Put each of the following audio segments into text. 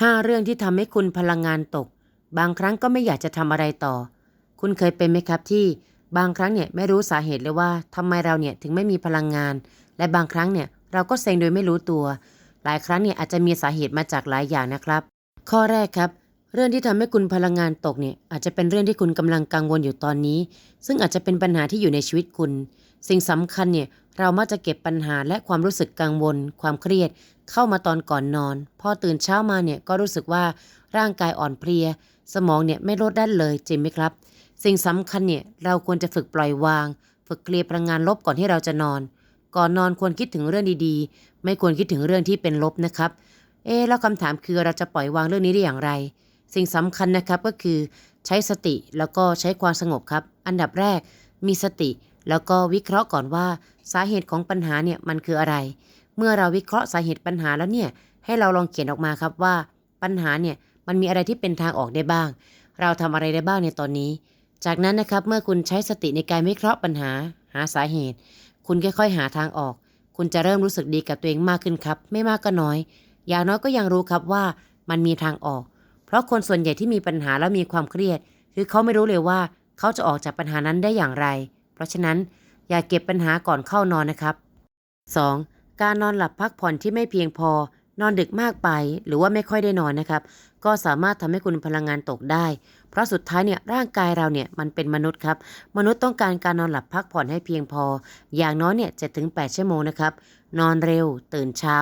5 เรื่องที่ทำให้คุณพลังงานตก บางครั้งก็ไม่อยากจะทำอะไรต่อ คุณเคยเป็นไหมครับที่บางครั้งเนี่ยไม่รู้สาเหตุเลยว่าทำไมเราเนี่ยถึงไม่มีพลังงาน และบางครั้งเนี่ยเราก็เซ็งโดยไม่รู้ตัว หลายครั้งเนี่ยอาจจะมีสาเหตุมาจากหลายอย่างนะครับ ข้อแรกครับ เรื่องที่ทำให้คุณพลังงานตกเนี่ยอาจจะเป็นเรื่องที่คุณกำลังกังวลอยู่ตอนนี้ ซึ่งอาจจะเป็นปัญหาที่อยู่ในชีวิตคุณ สิ่งสำคัญเนี่ยเรามักจะเก็บปัญหาและความรู้สึกกังวล ความเครียด เข้ามาตอนก่อนนอน พอตื่นเช้ามาเนี่ยก็รู้สึกว่าร่างกายอ่อนเพลีย สมองเนี่ยไม่ลดได้เลยจริงไหมครับ สิ่งสำคัญเนี่ยเราควรจะฝึกปล่อยวาง ฝึกเคลียร์พลังงานลบก่อนที่เราจะนอน ก่อนนอนควรคิดถึงเรื่องดีๆ ไม่ควรคิดถึงเรื่องที่เป็นลบนะครับ เอ๊แล้วคำถามคือเราจะปล่อยวางเรื่องนี้ได้อย่างไร สิ่งสำคัญนะครับก็คือใช้สติแล้วก็ใช้ความสงบครับ อันดับแรกมีสติ แล้วก็วิเคราะห์ก่อนว่า สาเหตุของปัญหาเนี่ยมันคืออะไร เมื่อเราวิเคราะห์สาเหตุปัญหาแล้วเนี่ยให้เราลองเขียนออกมาครับว่า ปัญหาเนี่ยมันมีอะไรที่เป็นทางออกได้บ้าง เราทำอะไรได้บ้างในตอนนี้ จากนั้นนะครับเมื่อคุณใช้สติในการวิเคราะห์ปัญหา หาสาเหตุ คุณค่อยๆหาทางออก คุณจะเริ่มรู้สึกดีกับตัวเองมากขึ้นครับ ไม่มากก็น้อย อย่างน้อยก็ยังรู้ครับว่ามันมีทางออก เพราะคนส่วนใหญ่ที่มีปัญหาแล้วมีความเครียด คือเขาไม่รู้เลยว่าเขาจะออกจากปัญหานั้นได้อย่างไร เพราะฉะนั้นอย่าเก็บปัญหาก่อนเข้านอนนะครับ 2. การนอนหลับพักผ่อนที่ไม่เพียงพอ นอนดึกมากไป หรือว่าไม่ค่อยได้นอนนะครับ ก็สามารถทำให้คุณพลังงานตกได้ เพราะสุดท้ายเนี่ยร่างกายเราเนี่ยมันเป็นมนุษย์ครับ มนุษย์ต้องการการนอนหลับพักผ่อนให้เพียงพอ อย่างน้อยเนี่ย7ถึง8ชั่วโมงนะครับ นอนเร็ว ตื่นเช้า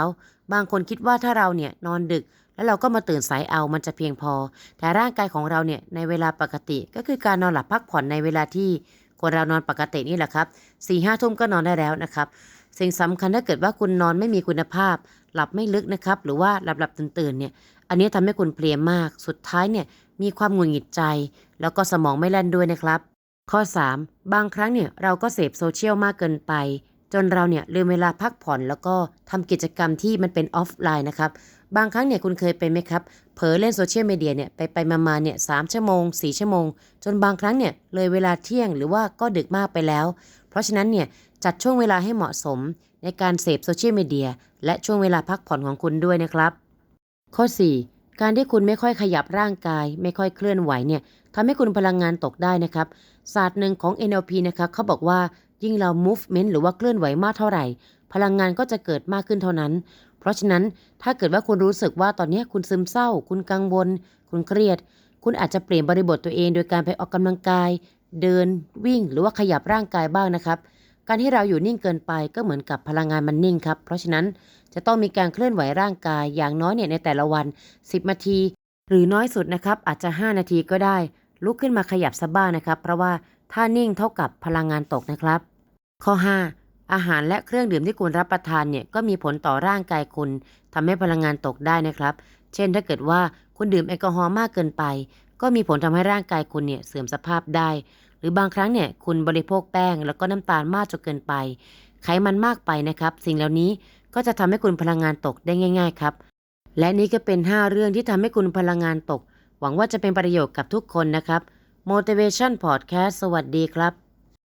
บางคนคิดว่าถ้าเราเนี่ยนอนดึก แล้วเราก็มาตื่นสายเอามันจะเพียงพอ แต่ร่างกายของเราเนี่ยในเวลาปกติก็คือการนอนหลับพักผ่อนในเวลาที่คนเรานอนปกตินี่แหละครับสี่ห้าทุ่มก็นอนได้แล้วนะครับสิ่งสำคัญถ้าเกิดว่าคุณนอนไม่มีคุณภาพ หลับไม่ลึกนะครับ หรือว่าหลับหลับตื่นตื่นเนี่ย อันนี้ทำให้คุณเพลียมาก สุดท้ายเนี่ยมีความหงุดหงิดใจ แล้วก็สมองไม่แล่นด้วยนะครับ ข้อ 3 บางครั้งเนี่ยเราก็เสพโซเชียลมากเกินไป จนเราเนี่ยลืมเวลาพักผ่อนแล้วก็ทำกิจกรรมที่มันเป็นออฟไลน์นะครับ บางครั้งเนี่ยคุณเคยเป็นไหมครับ เผลอเล่นโซเชียลมีเดียเนี่ยไปไปมามาเนี่ยสามชั่วโมงสี่ชั่วโมง จนบางครั้งเนี่ยเลยเวลาเที่ยงหรือว่าก็ดึกมากไปแล้ว เพราะฉะนั้นเนี่ยจัดช่วงเวลาให้เหมาะสมในการเสพโซเชียลมีเดียและช่วงเวลาพักผ่อนของคุณด้วยนะครับ ข้อ 4 การที่คุณไม่ค่อยขยับร่างกาย ไม่ค่อยเคลื่อนไหวเนี่ยทำให้คุณพลังงานตกได้นะครับ ศาสตร์หนึ่งของ NLP นะครับเขาบอกว่ายิ่งเรา movement หรือว่าเคลื่อนไหวมากเท่าไหร่ พลังงานก็จะเกิดมากขึ้นเท่านั้น เพราะฉะนั้นถ้าเกิดว่าคุณรู้สึกว่าตอนนี้คุณซึมเศร้า คุณกังวล คุณเครียด คุณอาจจะเปลี่ยนบริบทตัวเอง โดยการไปออกกำลังกาย เดินวิ่ง หรือว่าขยับร่างกายบ้างนะครับ การที่เราอยู่นิ่งเกินไปก็เหมือนกับพลังงานมันนิ่งครับ เพราะฉะนั้นจะต้องมีการเคลื่อนไหวร่างกายอย่างน้อยเนี่ยในแต่ละวัน 10 นาที หรือน้อยสุดนะครับอาจจะ 5 นาทีก็ได้ ลุกขึ้นมาขยับสะบ้านะครับ เพราะว่าถ้านิ่งเท่ากับพลังงานตกนะครับ ข้อ 5 อาหารและเครื่องดื่มที่คุณรับประทานเนี่ยก็มีผลต่อร่างกายคุณทำให้พลังงานตกได้นะครับ เช่นถ้าเกิดว่าคุณดื่มแอลกอฮอล์มากเกินไป ก็มีผลทำให้ร่างกายคุณเนี่ยเสื่อมสภาพได้ หรือบางครั้งเนี่ยคุณบริโภคแป้ง แล้วก็น้ำตาลมากจนเกินไป ไขมันมากไปนะครับ สิ่งเหล่านี้ก็จะทำให้คุณพลังงานตกได้ง่าย ๆ ครับ และนี่ก็เป็น 5 เรื่องที่ทำให้คุณพลังงานตก หวังว่าจะเป็นประโยชน์กับทุกคนนะครับ Motivation Podcast สวัสดีครับ